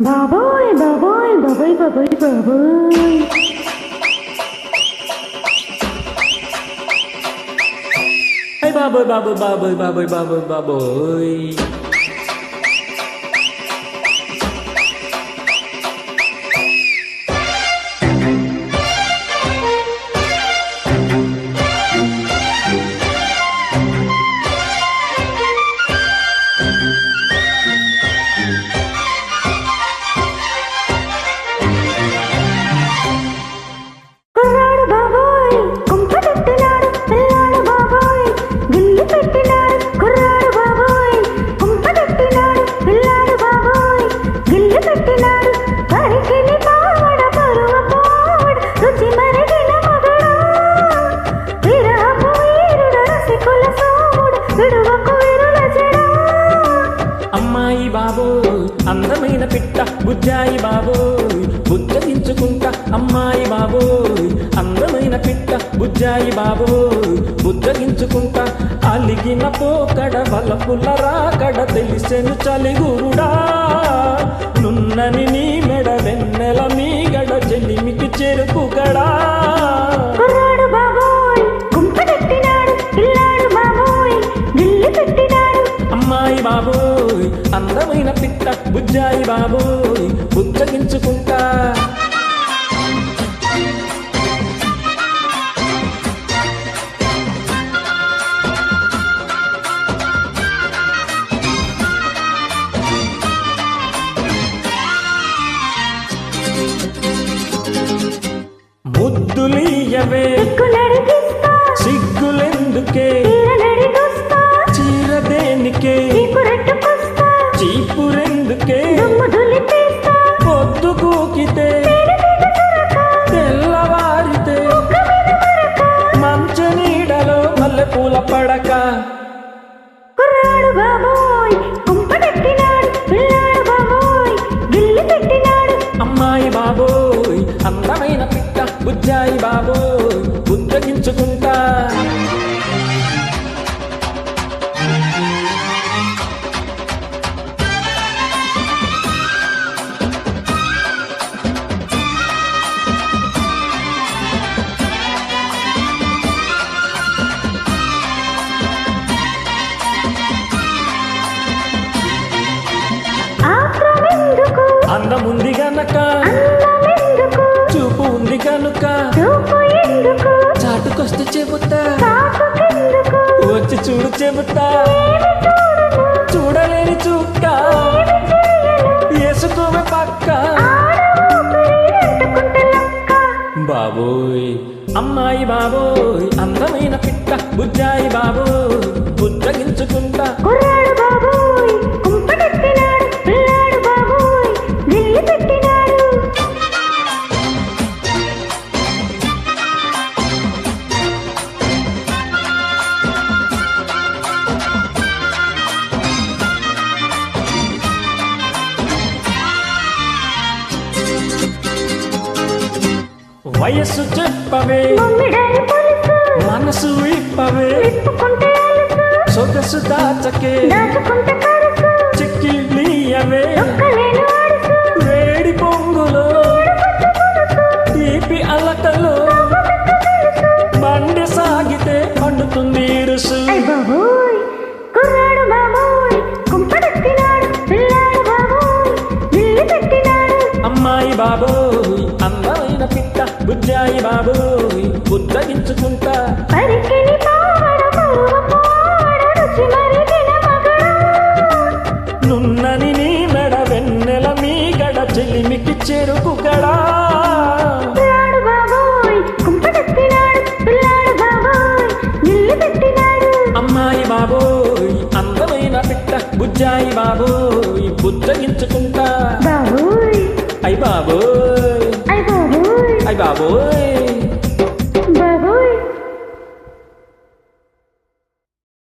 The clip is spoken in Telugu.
বাবাই বাবাই বাবাই বাবাই বাবাই Hey, baboy, baboy, baboy, baboy, baboy, baboy. అమ్మాయి బాబోయ్ అందమైన పిట్ట బుజ్జాయి బాబోయ్ బుజ్జగించుకుంటా అమ్మాయి బాబోయ్ అందమైన పిట్ట బుజ్జాయి బాబోయ్ బుజ్జగించుకుంటా అలిగిన పోకడ వలపుల రాకడ తెలిసెను చలిగురుడా. నున్నని నీ మెడ వెన్నెల మీగడ చెలిమికి చెరుకుగడా పోయిన పిట్ట బుజ్జాయి బాబోయ్ బుజ్జగించుకుంటా. పడక. కుర్రాడు బాబోయ్ కుంప పెట్టినాడు పిల్లాడు బాబోయ్ గిల్లి పెట్టినాడు. అమ్మాయి బాబోయ్ అందమైన పిట్ట బుజ్జాయి బాబోయ్ బుజ్జగించుకుంటా. అందముంది గనక. చూపు ఉంది కనుక చాటుకొస్తే చెబుతా. వచ్చి చూడు చెబుతా. చూడలేని చుక్క. వేసుకోవే పక్క. బాబోయ్ అమ్మాయి బాబోయ్ అందమైన పిట్ట బుజ్జాయి బాబోయ్ బుజ్జగించుకుంటా. వయస్సు చెప్పవే. మనసు అలుసు సొగసు దాచకే. అడుసు వేడి పొంగులో. తీపి అలకలో. బండి సాగితే పండుతుంది ఇరుసు ఐ బాబోయ్. బుజ్జాయి మరిగిన మగడా. నున్నని నీ మెడ వెన్నెల మీ గడ చెలిమికి గిల్లి పెట్టినాడు. అమ్మాయి బాబోయ్ అందమైన పిట్ట బుజ్జాయి బాబోయ్ బుజ్జగించుకుంటా အိုက်ပါဘို့